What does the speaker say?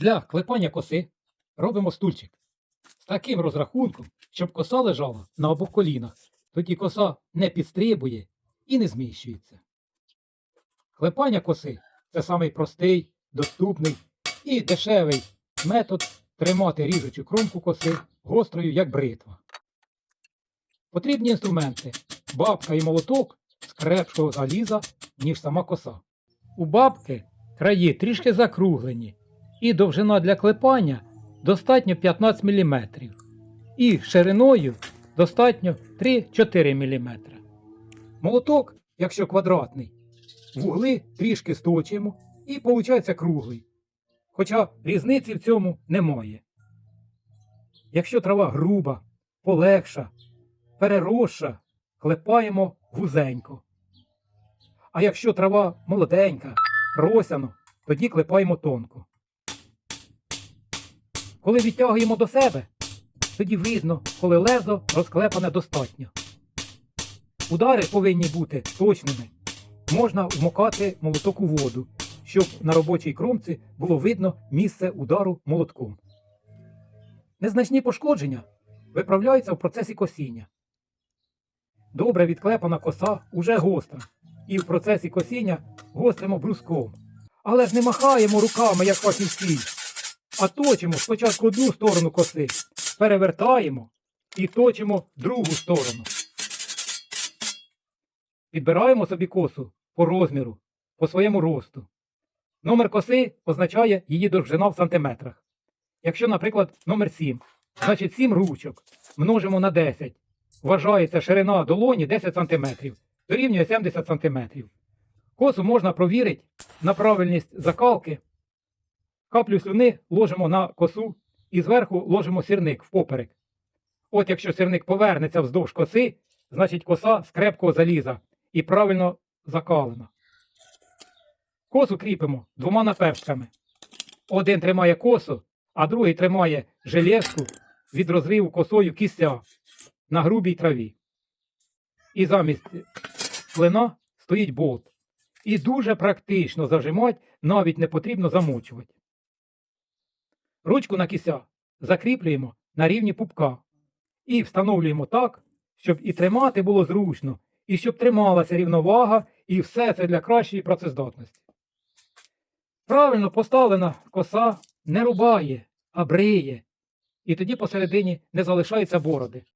Для клепання коси робимо стульчик з таким розрахунком, щоб коса лежала на обох колінах. Тоді коса не підстрибує і не зміщується. Клепання коси це самий простий, доступний і дешевий метод тримати ріжучу кромку коси гострою, як бритва. Потрібні інструменти бабка і молоток з крепшого заліза, ніж сама коса. У бабки краї трішки закруглені, і довжина для клепання достатньо 15 мм, і шириною достатньо 3-4 мм. Молоток, якщо квадратний, вугли трішки сточуємо і виходить круглий. Хоча різниці в цьому немає. Якщо трава груба, полегша, переросша, клепаємо вузенько. А якщо трава молоденька, росяно, тоді клепаємо тонко. Коли відтягуємо до себе, тоді видно, коли лезо розклепане достатньо. Удари повинні бути точними. Можна вмокати молоток у воду, щоб на робочій кромці було видно місце удару молотком. Незначні пошкодження виправляються в процесі косіння. Добре відклепана коса уже гостра, і в процесі косіння гостримо бруском. Але ж не махаємо руками, як фахівці, а точимо спочатку одну сторону коси, перевертаємо і точимо другу сторону. Підбираємо собі косу по розміру, по своєму росту. Номер коси означає її довжина в сантиметрах. Якщо, наприклад, номер 7, значить 7 ручок множимо на 10. Вважається ширина долоні 10 см, дорівнює 70 см. Косу можна провірити на правильність закалки. Каплю слюни ложимо на косу і зверху ложимо сірник впоперек. От якщо сірник повернеться вздовж коси, значить коса з крепкого заліза і правильно закалена. Косу кріпимо двома наперстками. Один тримає косу, а другий тримає железку від розриву косою кістя на грубій траві. І замість клина стоїть болт. І дуже практично зажимати, навіть не потрібно замочувати. Ручку на кися закріплюємо на рівні пупка і встановлюємо так, щоб і тримати було зручно, і щоб трималася рівновага, і все це для кращої працездатності. Правильно поставлена коса не рубає, а бриє, і тоді посередині не залишаються бороди.